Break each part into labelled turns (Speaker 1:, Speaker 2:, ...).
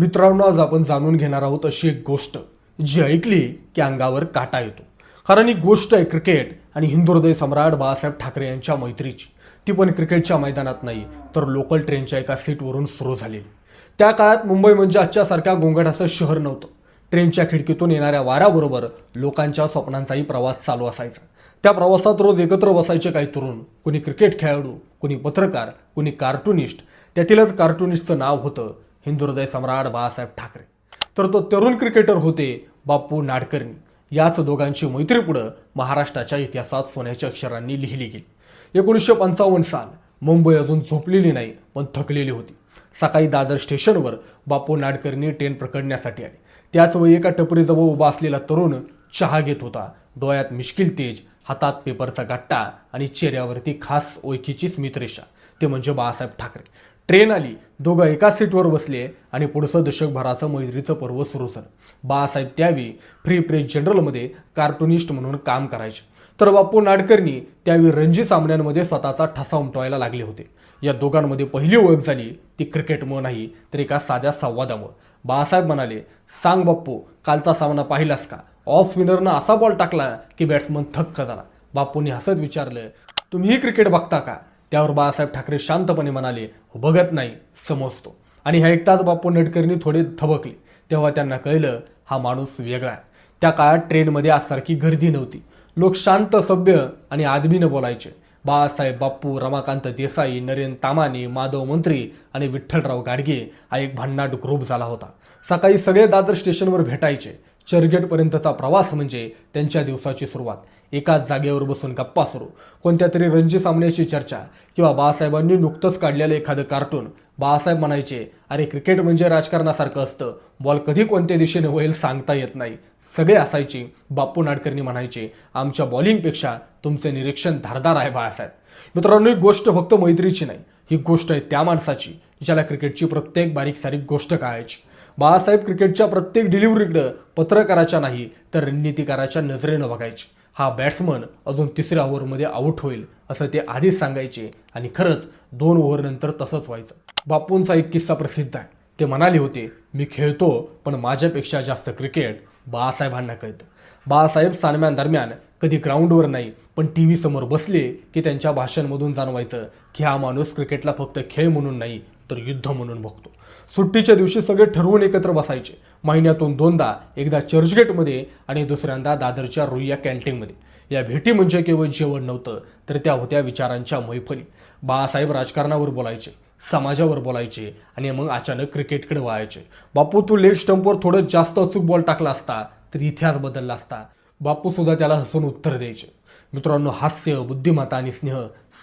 Speaker 1: मित्रांनो आज आपण जाणून घेणार आहोत अशी एक गोष्ट जी ऐकली की अंगावर काटा येतो. कारण ही गोष्ट आहे क्रिकेट आणि हिंदू हृदय सम्राट बाळासाहेब ठाकरे यांच्या मैत्रीची. ती पण क्रिकेटच्या मैदानात नाही तर लोकल ट्रेनच्या एका सीटवरून सुरू झालेली. त्या काळात मुंबई म्हणजे आजच्यासारख्या गोंगाटाचं शहर नव्हतं. ट्रेनच्या खिडकीतून येणाऱ्या वाऱ्याबरोबर लोकांच्या स्वप्नांचाही प्रवास चालू असायचा. त्या प्रवासात रोज एकत्र बसायचे काही तरुण कुणी क्रिकेट खेळाडू कुणी पत्रकार कुणी कार्टुनिस्ट त्यातीलच कार्टुनिस्टचं नाव होतं हिंदू हृदय सम्राट बाळासाहेब ठाकरे. तर तो तरुण क्रिकेटर होते बापू नाडकर्णी. याच दोघांची मैत्री पुढं महाराष्ट्राच्या इतिहासात सोन्याच्या अक्षरांनी लिहिली गेली. एकोणीसशे पंचावन्न साल मुंबई अजून झोपलेली नाही पण थकलेली होती. सकाळी दादर स्टेशनवर बापू नाडकर्णी ट्रेन पकडण्यासाठी आले. त्याचवेळी एका टपरीजवळ उभा असलेला तरुण चहा घेत होता. डोळ्यात मिश्किल तेज हातात पेपरचा गट्टा आणि चेहऱ्यावरती खास ओळखीची स्मितरेषा ते म्हणजे बाळासाहेब ठाकरे. ट्रेन आली. दोघं एकाच सीटवर बसले आणि पुढचं दशकभराचं मैत्रीचं पर्व सुरू झालं. बाळासाहेब त्यावेळी फ्री प्रेस जनरलमध्ये कार्टुनिस्ट म्हणून काम करायचे. तर बापू नाडकर्णी त्यावेळी रणजी सामन्यांमध्ये स्वतःचा ठसा उमटवायला लागले होते. या दोघांमध्ये पहिली ओळख झाली. ती क्रिकेटमुळं नाही तर एका साध्या संवादामुळं. बाळासाहेब म्हणाले सांग बाप्पू कालचा सामना पाहिलास का? ऑफ स्पिनरनं असा बॉल टाकला की बॅट्समन थक्क झाला. बापूंनी हसत विचारलं तुम्हीही क्रिकेट बघता का? त्यावर बाळासाहेब ठाकरे शांतपणे म्हणाले बघत नाही समजतो. आणि हे ऐकताच बापू नटकरनी थोडे थबकले. तेव्हा त्यांना कळलं हा माणूस वेगळा आहे. त्या काळात ट्रेनमध्ये आजसारखी गर्दी नव्हती. लोक शांत सभ्य आणि आदमीनं बोलायचे. बाळासाहेब बाप्पू रमाकांत देसाई नरेन तामाने माधव मंत्री आणि विठ्ठलराव गाडगे हा एक भन्नाट ग्रुप झाला होता. सकाळी सगळे दादर स्टेशनवर भेटायचे. चर्चगेटपर्यंतचा प्रवास म्हणजे त्यांच्या दिवसाची सुरुवात. एकाच जागेवर बसून गप्पा सुरू. कोणत्या तरी रणजी सामन्याची चर्चा किंवा बाळासाहेबांनी नुकतंच काढलेलं एखादं कार्टून बाळासाहेब म्हणायचे अरे क्रिकेट म्हणजे राजकारणासारखं असतं. बॉल कधी कोणत्या दिशेने होईल सांगता येत नाही. सगळे असायचे. बापू नाडकर्णी म्हणायचे आमच्या बॉलिंगपेक्षा तुमचे निरीक्षण धारदार आहे बाळासाहेब. मित्रांनो ही गोष्ट फक्त मैत्रीची नाही ही गोष्ट आहे त्या माणसाची ज्याला क्रिकेटची प्रत्येक बारीक सारीक गोष्ट कळायची. बाळासाहेब क्रिकेटच्या प्रत्येक डिलिव्हरीकडं पत्रकाराच्या नाही तर रणनीतिकाराच्या नजरेनं बघायची. हा बॅट्समन अजून तिसऱ्या ओव्हरमध्ये आऊट होईल असं ते आधीच सांगायचे. आणि खरंच दोन ओव्हरनंतर तसंच व्हायचं. बापूंचा एक किस्सा प्रसिद्ध आहे. ते म्हणाले होते मी खेळतो पण माझ्यापेक्षा जास्त क्रिकेट बाळासाहेबांना कळतं. बाळासाहेब सामन्यांदरम्यान कधी ग्राउंडवर नाही पण टी व्ही समोर बसले की त्यांच्या भाषणमधून जाणवायचं की हा माणूस क्रिकेटला फक्त खेळ म्हणून नाही तर युद्ध म्हणून बघतो. सुट्टीच्या दिवशी सगळे ठरवून एकत्र बसायचे. महिन्यातून दोनदा एकदा चर्चगेटमध्ये आणि दुसऱ्यांदा दादरच्या रुईया कॅन्टीनमध्ये या भेटी म्हणजे केवळ जेवण नव्हतं तर त्या होत्या विचारांच्या मैफली. बाळासाहेब राजकारणावर बोलायचे समाजावर बोलायचे आणि मग अचानक क्रिकेटकडे व्हायचे बापू तू लेग स्टंपवर थोडं जास्त अचूक बॉल टाकला असता तर इतिहास बदलला असता. बापू सुद्धा त्याला हसून उत्तर द्यायचे. मित्रांनो हास्य बुद्धिमत्ता आणि स्नेह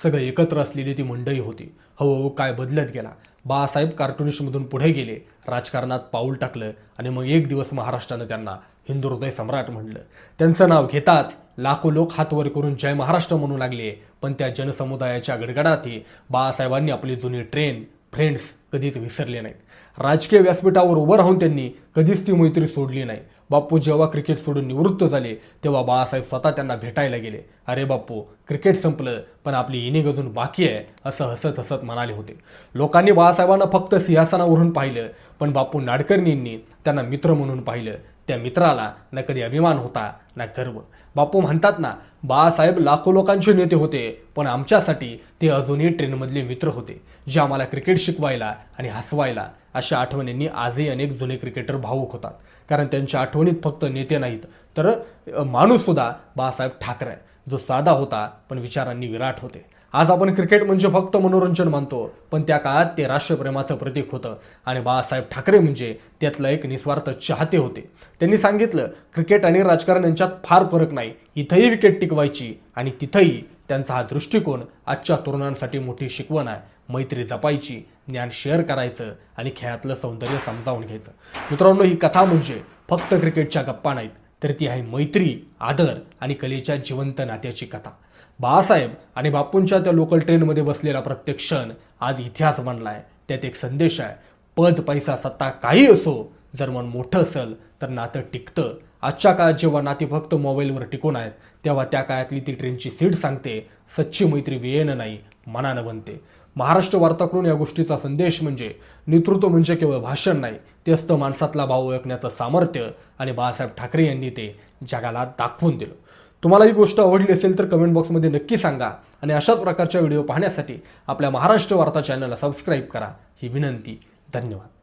Speaker 1: सगळं एकत्र असलेली ती मंडळी होती. हो काय बदलत गेला? बाळासाहेब कार्टुनिस्टमधून पुढे गेले राजकारणात पाऊल टाकलं आणि मग एक दिवस महाराष्ट्रानं त्यांना हिंदू हृदय सम्राट म्हणलं. त्यांचं नाव घेताच लाखो लोक हातवर करून जय महाराष्ट्र म्हणू लागले पण त्या जनसमुदायाच्या गडगडातही बाळासाहेबांनी आपली जुनी ट्रेन फ्रेंड्स कधीच विसरले नाहीत. राजकीय व्यासपीठावर उभं राहून त्यांनी कधीच ती मैत्री सोडली नाही. बाप्पू जेव्हा क्रिकेट सोडून निवृत्त झाले तेव्हा बाळासाहेब स्वतः त्यांना भेटायला गेले. अरे बाप्पू क्रिकेट संपलं पण आपली इनिंग अजून बाकी आहे असं हसत हसत म्हणाले होते. लोकांनी बाळासाहेबांना फक्त सिंहासनावरून पाहिलं पण बापू नाडकर्णींनी त्यांना मित्र म्हणून पाहिलं. त्या मित्राला ना कधी अभिमान होता ना गर्व. बापू म्हणतात ना बाळासाहेब लाखो लोकांचे नेते होते पण आमच्यासाठी ते अजूनही ट्रेनमधले मित्र होते जे आम्हाला क्रिकेट शिकवायला आणि हसवायला अशा आठवणींनी आजही अनेक जुने क्रिकेटर भावूक होतात. कारण त्यांच्या आठवणीत फक्त नेते नाहीत तर माणूससुद्धा बाळासाहेब ठाकरे आहे, जो साधा होता पण विचारांनी विराट होते. आज आपण क्रिकेट म्हणजे फक्त मनोरंजन मानतो पण त्या काळात ते राष्ट्रप्रेमाचं प्रतीक होतं. आणि बाळासाहेब ठाकरे म्हणजे त्यातलं एक निस्वार्थ चाहते होते. त्यांनी सांगितलं क्रिकेट आणि राजकारण यांच्यात फार फरक नाही. इथंही विकेट टिकवायची आणि तिथंही त्यांचा हा दृष्टिकोन आजच्या तरुणांसाठी मोठी शिकवण आहे. मैत्री जपायची ज्ञान शेअर करायचं आणि खेळातलं सौंदर्य समजावून घ्यायचं. मित्रांनो ही कथा म्हणजे फक्त क्रिकेटच्या गप्पा नाहीत. तर ती आहे मैत्री आदर आणि कलेच्या जिवंत नात्याची कथा. बाळासाहेब आणि बापूंच्या त्या लोकल ट्रेनमध्ये बसलेला प्रत्येक क्षण आज इतिहास बनला आहे त्यात एक संदेश आहे पद पैसा सत्ता काही असो जर मन मोठं असेल तर नातं टिकतं. आजच्या काळात जेव्हा नाती फक्त मोबाईलवर टिकून आहेत तेव्हा त्या काळातली ती ट्रेनची सीट सांगते सच्ची मैत्री वेळेनं नाही मनानं बनते. महाराष्ट्र वार्ताकडून या गोष्टीचा संदेश म्हणजे नेतृत्व म्हणजे केवळ भाषण नाही ते असतं माणसातला भाव ओळखण्याचं सामर्थ्य आणि बाळासाहेब ठाकरे यांनी ते जगाला दाखवून दिलं. तुम्हाला ही गोष्ट आवडली असेल तर कमेंट बॉक्समध्ये नक्की सांगा आणि अशाच प्रकारच्या व्हिडिओ पाहण्यासाठी आपल्या महाराष्ट्र वार्ता चॅनलला सबस्क्राईब करा. ही विनंती. धन्यवाद.